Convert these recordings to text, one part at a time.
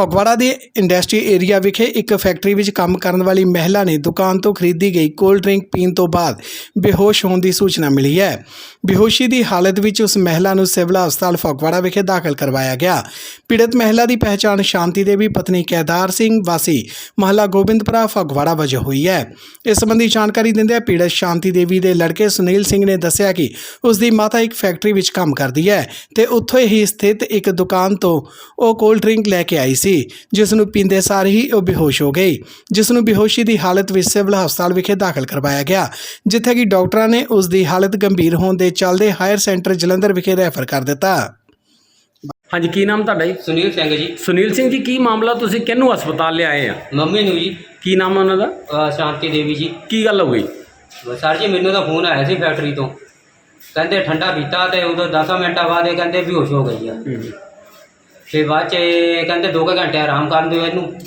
ਫਗਵਾੜਾ ਦੇ industry area ਵਿਖੇ ਇੱਕ ਫੈਕਟਰੀ ਵਿੱਚ ਕੰਮ ਕਰਨ ਵਾਲੀ ਮਹਿਲਾ ਨੇ ਦੁਕਾਨ ਤੋਂ ਖਰੀਦੀ ਗਈ ਕੋਲਡ ਡਰਿੰਕ ਪੀਣ ਤੋਂ ਬਾਅਦ ਬੇਹੋਸ਼ ਹੋਣ ਦੀ ਸੂਚਨਾ ਮਿਲੀ ਹੈ। ਬੇਹੋਸ਼ੀ ਦੀ ਹਾਲਤ ਵਿੱਚ ਉਸ ਮਹਿਲਾ ਨੂੰ ਸਿਵਲ ਹਸਪਤਾਲ ਫਗਵਾੜਾ ਵਿਖੇ ਦਾਖਲ ਕਰਵਾਇਆ ਗਿਆ। ਪੀੜਤ ਮਹਿਲਾ ਦੀ ਪਹਿਚਾਣ ਸ਼ਾਂਤੀ ਦੇਵੀ ਪਤਨੀ ਕੈਦਾਰ ਸਿੰਘ ਵਾਸੀ ਮਹੱਲਾ ਗੋਬਿੰਦਪੁਰਾ ਫਗਵਾੜਾ ਵਜੋਂ ਹੋਈ ਹੈ। ਇਸ ਸੰਬੰਧੀ ਜਾਣਕਾਰੀ ਦਿੰਦਿਆਂ ਪੀੜਤ ਸ਼ਾਂਤੀ ਦੇਵੀ ਦੇ ਲੜਕੇ ਸੁਨੀਲ ਸਿੰਘ ਨੇ ਦੱਸਿਆ ਕਿ ਉਸ ਦੀ ਮਾਤਾ ਇੱਕ ਫੈਕਟਰੀ ਵਿੱਚ ਕੰਮ ਕਰਦੀ ਹੈ ਤੇ ਉੱਥੇ ਹੀ ਸਥਿਤ ਇੱਕ ਦੁਕਾਨ ਤੋਂ ਉਹ ਕੋਲਡ ਡਰਿੰਕ ਲੈ ਕੇ ਆਈ ਸੀ। ਜਿਸ ਨੂੰ ਪੀਂਦੇ ਸਾਰ ਹੀ ਉਹ ਬੇਹੋਸ਼ ਹੋ ਗਈ ਜਿਸ ਨੂੰ ਬੇਹੋਸ਼ੀ ਦੀ ਹਾਲਤ ਵਿੱਚ ਸਿਵਲ ਹਸਪਤਾਲ ਵਿਖੇ ਦਾਖਲ ਕਰਵਾਇਆ ਗਿਆ ਜਿੱਥੇ ਕਿ ਡਾਕਟਰਾਂ ਨੇ ਉਸ ਦੀ ਹਾਲਤ ਗੰਭੀਰ ਹੋਣ ਦੇ ਚੱਲਦੇ ਹਾਇਰ ਸੈਂਟਰ ਜਲੰਧਰ ਵਿਖੇ ਰੈਫਰ ਕਰ ਦਿੱਤਾ। ਹਾਂਜੀ ਕੀ ਨਾਮ ਤੁਹਾਡਾ ਜੀ? ਸੁਨੀਲ ਸਿੰਘ ਜੀ। ਸੁਨੀਲ ਸਿੰਘ ਜੀ ਕੀ ਮਾਮਲਾ ਤੁਸੀਂ ਕਿਹਨੂੰ ਹਸਪਤਾਲ ਲਿਆਏ ਆ? ਮੰਮੀ ਨੂੰ ਜੀ। ਕੀ ਨਾਮ ਹੈ ਉਹਨਾਂ ਦਾ? ਅਹ ਸ਼ਾਂਤੀ ਦੇਵੀ ਜੀ। ਕੀ ਗੱਲ ਹੋ ਗਈ? ਸਰ ਜੀ ਮੈਨੂੰ ਤਾਂ ਫੋਨ ਆਇਆ ਸੀ ਫੈਕਟਰੀ ਤੋਂ। ਕਹਿੰਦੇ ਠੰਡਾ ਪੀਤਾ ਤੇ ਉਦੋਂ 10 ਮਿੰਟਾਂ ਬਾਅਦ ਇਹ ਕਹਿੰਦੇ ਬੇਹੋਸ਼ ਹੋ ਗਈ ਆ। ਤੇ ਬਾਅਦ ਚ ਕਹਿੰਦੇ 2 ਘੰਟੇ ਆਰਾਮ ਕਰਨ ਦਿਓ ਇਹਨੂੰ।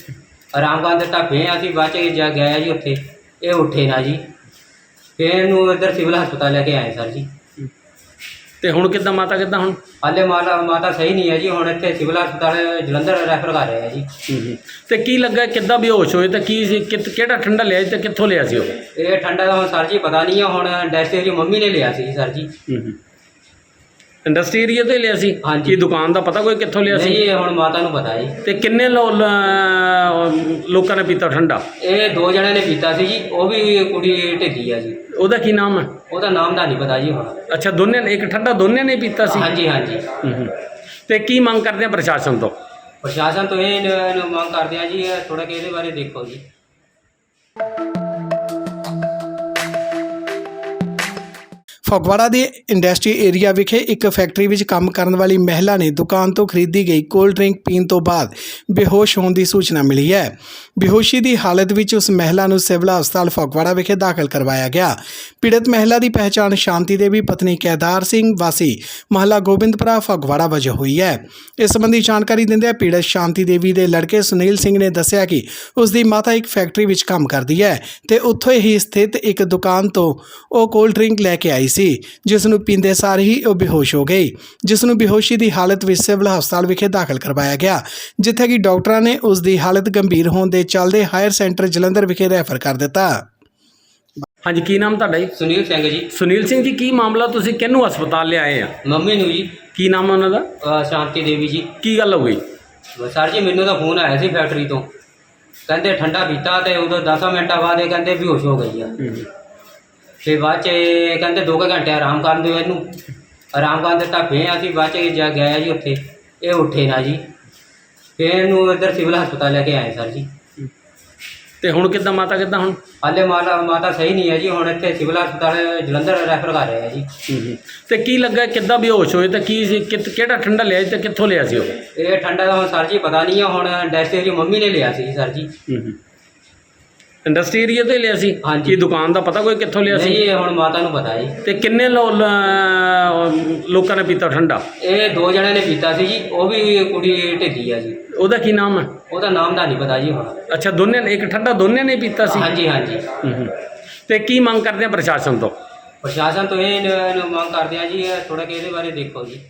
ਆਰਾਮ ਕਰਨ ਦੇ ਢਾਬੇ ਅਸੀਂ ਬਾਅਦ ਚ ਜਾ ਗਿਆ ਜੀ ਉੱਥੇ। ਇਹ ਉੱਠੇ ਨਾ ਜੀ। ਫਿਰ ਇਹਨੂੰ ਇੱਧਰ ਸਿਵਲ ਹਸਪਤਾਲ ਲੈ ਕੇ ਆਏ ਸਰ ਜੀ। ਤੇ ਹੁਣ ਕਿੱਦਾਂ ਮਾਤਾ ਕਿੱਦਾਂ ਹੁਣ? ਹਾਲੇ ਮਾਤਾ ਮਾਤਾ ਸਹੀ ਨਹੀਂ ਹੈ ਜੀ ਹੁਣ ਇੱਥੇ ਸਿਵਲ ਹਸਪਤਾਲ ਜਲੰਧਰ ਰੈਫਰ ਕਰ ਰਹੇ ਜੀ। ਤੇ ਕੀ ਲੱਗਾ ਕਿੱਦਾਂ ਬੇਹੋਸ਼ ਹੋਏ ਤੇ ਕੀ ਸੀ ਕਿਤ- ਕਿਹੜਾ ਠੰਡਾ ਲਿਆ ਸੀ ਤੇ ਕਿੱਥੋਂ ਲਿਆ ਸੀ ਉਹ? ਇਹ ਠੰਡਾ ਦਾ ਹੁਣ ਸਰ ਜੀ ਪਤਾ ਨਹੀਂ ਹੈ ਹੁਣ ਡੈਸਟ ਦੀ ਮੰਮੀ ਨੇ ਲਿਆ ਸੀ ਸਰ ਜੀ। ਇੰਡਸਟਰੀ ਏਰੀਆ ਤੋਂ ਹੀ ਲਿਆ ਸੀ? ਹਾਂਜੀ। ਕੀ ਦੁਕਾਨ ਦਾ ਪਤਾ ਕੋਈ ਕਿੱਥੋਂ ਲਿਆ ਨਹੀਂ ਸੀ ਇਹ ਹੁਣ ਮਾਤਾ ਨੂੰ ਪਤਾ ਜੀ। ਤੇ ਕਿੰਨੇ ਲੋ- ਲ- ਲੋਕਾਂ ਨੇ ਪੀਤਾ ਠੰਡਾ? ਇਹ ਦੋ ਜਣਿਆਂ ਨੇ ਪੀਤਾ ਸੀ ਜੀ ਉਹ ਵੀ ਕੁੜੀ ਢਿੱਲੀ ਆ ਜੀ। ਉਹਦਾ ਕੀ ਨਾਮ ਹੈ? ਉਹਦਾ ਨਾਮ ਦਾ ਨਹੀਂ ਪਤਾ ਜੀ ਹੁਣ। ਅੱਛਾ ਦੋਨੇ ਨੇ ਇੱਕ ਠੰਡਾ ਦੋਨੇ ਨੇ ਪੀਤਾ ਸੀ? ਹਾਂਜੀ ਹਾਂਜੀ। ਹੂੰ ਹੂੰ। ਤੇ ਕੀ ਮੰਗ ਕਰਦੇ ਆ ਪ੍ਰਸ਼ਾਸਨ ਤੋਂ? ਪ੍ਰਸ਼ਾਸਨ ਤੋਂ ਇਹ ਨ- ਨ- ਮੰਗ ਕਰਦੇ ਆ ਜੀ ਥੋੜਾ ਕਿ ਇਹਦੇ ਬਾਰੇ ਦੇਖੋ ਜੀ। ਫਗਵਾੜਾ ਦੇ ਇੰਡਸਟਰੀ ਏਰੀਆ ਵਿਖੇ ਇੱਕ ਫੈਕਟਰੀ ਵਿੱਚ ਕੰਮ ਕਰਨ ਵਾਲੀ ਮਹਿਲਾ ਨੇ ਦੁਕਾਨ ਤੋਂ ਖਰੀਦੀ ਗਈ ਕੋਲਡ ਡਰਿੰਕ ਪੀਣ ਤੋਂ ਬਾਅਦ ਬੇਹੋਸ਼ ਹੋਣ ਦੀ ਸੂਚਨਾ ਮਿਲੀ ਹੈ। ਬੇਹੋਸ਼ੀ ਦੀ ਹਾਲਤ ਵਿੱਚ ਉਸ ਮਹਿਲਾ ਨੂੰ ਸਿਵਲ ਹਸਪਤਾਲ ਫਗਵਾੜਾ ਵਿਖੇ ਦਾਖਲ ਕਰਵਾਇਆ ਗਿਆ। ਪੀੜਤ ਮਹਿਲਾ ਦੀ ਪਹਿਚਾਣ ਸ਼ਾਂਤੀ ਦੇਵੀ ਪਤਨੀ ਕੈਦਾਰ ਸਿੰਘ ਵਾਸੀ ਮਹੱਲਾ ਗੋਬਿੰਦਪੁਰਾ ਫਗਵਾੜਾ ਵਜੋਂ ਹੋਈ ਹੈ। ਇਸ ਸੰਬੰਧੀ ਜਾਣਕਾਰੀ ਦਿੰਦਿਆਂ ਪੀੜਤ ਸ਼ਾਂਤੀ ਦੇਵੀ ਦੇ ਲੜਕੇ ਸੁਨੀਲ ਸਿੰਘ ਨੇ ਦੱਸਿਆ ਕਿ ਉਸ ਦੀ ਮਾਤਾ ਇੱਕ ਫੈਕਟਰੀ ਵਿੱਚ ਕੰਮ ਕਰਦੀ ਹੈ ਤੇ ਉੱਥੇ ਹੀ ਸਥਿਤ ਇੱਕ ਦੁਕਾਨ ਤੋਂ ਉਹ ਕੋਲਡ ਡਰਿੰਕ ਲੈ ਕੇ ਆਈ ਸੀ। ਜਿਸ ਨੂੰ ਪੀਂਦੇ ਸਾਰ ਹੀ ਉਹ ਬੇਹੋਸ਼ ਹੋ ਗਈ ਜਿਸ ਨੂੰ ਬੇਹੋਸ਼ੀ ਦੀ ਹਾਲਤ ਵਿੱਚ ਸਿਵਲ ਹਸਪਤਾਲ ਵਿਖੇ ਦਾਖਲ ਕਰਵਾਇਆ ਗਿਆ ਜਿੱਥੇ ਕਿ ਡਾਕਟਰਾਂ ਨੇ ਉਸ ਦੀ ਹਾਲਤ ਗੰਭੀਰ ਹੋਣ ਦੇ ਚੱਲਦੇ ਹਾਇਰ ਸੈਂਟਰ ਜਲੰਧਰ ਵਿਖੇ ਰੈਫਰ ਕਰ ਦਿੱਤਾ। ਹਾਂਜੀ ਕੀ ਨਾਮ ਤੁਹਾਡਾ ਜੀ? ਸੁਨੀਲ ਸਿੰਘ ਜੀ। ਸੁਨੀਲ ਸਿੰਘ ਜੀ ਕੀ ਮਾਮਲਾ ਤੁਸੀਂ ਕਿਹਨੂੰ ਹਸਪਤਾਲ ਲਿਆਏ ਆ? ਮੰਮੀ ਨੂੰ ਜੀ। ਕੀ ਨਾਮ ਹੈ ਉਹਨਾਂ ਦਾ? ਅਹ ਸ਼ਾਂਤੀ ਦੇਵੀ ਜੀ। ਕੀ ਗੱਲ ਹੋ ਗਈ? ਸਰ ਜੀ ਮੈਨੂੰ ਤਾਂ ਫੋਨ ਆਇਆ ਸੀ ਫੈਕਟਰੀ ਤੋਂ। ਕਹਿੰਦੇ ਠੰਡਾ ਪੀਤਾ ਤੇ ਉਦੋਂ 10 ਮਿੰਟਾਂ ਬਾਅਦ ਇਹ ਕਹਿੰਦੇ ਬੇਹੋਸ਼ ਹੋ ਗਈ ਆ। ਤੇ ਬਾਅਦ ਚ ਕਹਿੰਦੇ 2 ਘੰਟੇ ਆਰਾਮ ਕਰਨ ਦਿਓ ਇਹਨੂੰ। ਆਰਾਮ ਕਰਨ ਦੇ ਢਾਬੇ ਅਸੀਂ ਬਾਅਦ ਚ ਜਾ ਗਿਆ ਜੀ ਉੱਥੇ। ਇਹ ਉੱਠੇ ਨਾ ਜੀ। ਫਿਰ ਇਹਨੂੰ ਇੱਧਰ ਸਿਵਲ ਹਸਪਤਾਲ ਲੈ ਕੇ ਆਏ ਸਰ ਜੀ। ਤੇ ਹੁਣ ਕਿੱਦਾਂ ਮਾਤਾ ਕਿੱਦਾਂ ਹੁਣ? ਹਾਲੇ ਮਾਤਾ ਮਾਤਾ ਸਹੀ ਨਹੀਂ ਹੈ ਜੀ ਹੁਣ ਇੱਥੇ ਸਿਵਲ ਹਸਪਤਾਲ ਜਲੰਧਰ ਰੈਫਰ ਕਰ ਰਹੇ ਜੀ। ਤੇ ਕੀ ਲੱਗਾ ਕਿੱਦਾਂ ਬੇਹੋਸ਼ ਹੋਏ ਤੇ ਕੀ ਸੀ ਕਿਤ- ਕਿਹੜਾ ਠੰਡਾ ਲਿਆ ਸੀ ਤੇ ਕਿੱਥੋਂ ਲਿਆ ਸੀ ਉਹ? ਇਹ ਠੰਡਾ ਦਾ ਹੁਣ ਸਰ ਜੀ ਪਤਾ ਨਹੀਂ ਹੈ ਹੁਣ ਡੈਸਟ ਦੀ ਮੰਮੀ ਨੇ ਲਿਆ ਸੀ ਸਰ ਜੀ। ਇੰਡਸਟਰੀ ਏਰੀਆ ਤੋਂ ਹੀ ਲਿਆ ਸੀ? ਹਾਂਜੀ। ਕੀ ਦੁਕਾਨ ਦਾ ਪਤਾ ਕੋਈ ਕਿੱਥੋਂ ਲਿਆ ਨਹੀਂ ਸੀ ਇਹ ਹੁਣ ਮਾਤਾ ਨੂੰ ਪਤਾ ਜੀ। ਤੇ ਕਿੰਨੇ ਲੋ- ਲ- ਲੋਕਾਂ ਨੇ ਪੀਤਾ ਠੰਡਾ? ਇਹ ਦੋ ਜਣਿਆਂ ਨੇ ਪੀਤਾ ਸੀ ਜੀ ਉਹ ਵੀ ਕੁੜੀ ਢਿੱਲੀ ਆ ਜੀ। ਉਹਦਾ ਕੀ ਨਾਮ ਹੈ ਉਹਦਾ ਨਾਮ ਦਾ ਨਹੀਂ ਪਤਾ ਜੀ ਹੁਣ। ਅੱਛਾ ਦੋਨੇ ਨੇ ਇੱਕ ਠੰਡਾ ਦੋਨੇ ਨੇ ਪੀਤਾ ਸੀ? ਹਾਂਜੀ ਹਾਂਜੀ। ਹੂੰ ਹੂੰ। ਤੇ ਕੀ ਮੰਗ ਕਰਦੇ ਆ ਪ੍ਰਸ਼ਾਸਨ ਤੋਂ? ਪ੍ਰਸ਼ਾਸਨ ਤੋਂ ਇਹ ਨ- ਨ- ਮੰਗ ਕਰਦੇ ਆ ਜੀ ਥੋੜਾ ਕਿ ਇਹਦੇ ਬਾਰੇ ਦੇਖੋ ਜੀ।